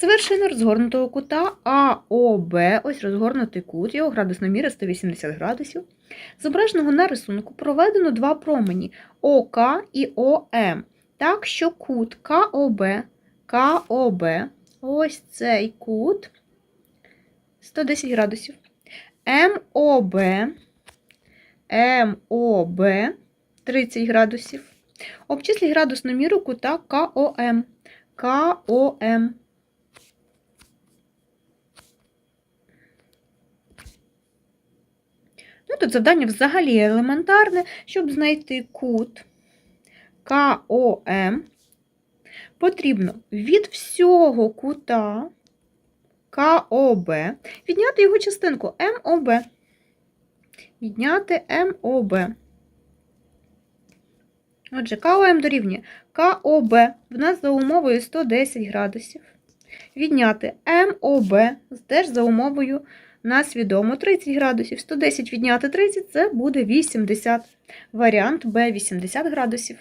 З вершини розгорнутого кута АОБ, ось розгорнутий кут, його градусноміри 180 градусів. Зображеного на рисунку проведено два промені ОК і ОМ. Так що кут КОБ, КОБ, ось цей кут 110 градусів. МОБ, МОБ 30 градусів. Обчисліть градусну міру кута КОМ. КОМ. Тут завдання взагалі елементарне, щоб знайти кут КОМ. Потрібно від всього кута КОБ відняти його частинку МОБ. Відняти МОБ. Отже, КОМ дорівнює КОБ в нас за умовою 110 градусів. Відняти МОБ теж за умовою нас відомо 30 градусів. 110 відняти 30 це буде 80. Варіант Б 80 градусів.